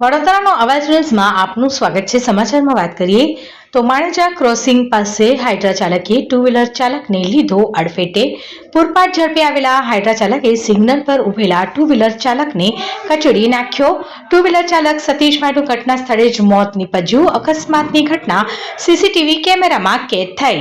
વડોદરાનો અવાજ ન્યૂઝમાં આપનું સ્વાગત છે. સમાચારમાં વાત કરીએ તો માણેજા ક્રોસિંગ પાસે હાઇડ્રા ચાલકે ટુ વ્હીલર ચાલકને લીધો અડફેટે પૂરપાટ ઝડપે આવેલા હાઇડ્રા ચાલકે સિગ્નલ પર ઉભેલા ટુ વ્હીલર ચાલકને કચડી નાખ્યો. ટુ વ્હીલર ચાલક સતીશ ભાઈનું ઘટના સ્થળે જ મોત નીપજ્યું. અકસ્માતની ઘટના સીસીટીવી કેમેરામાં કેદ થઈ.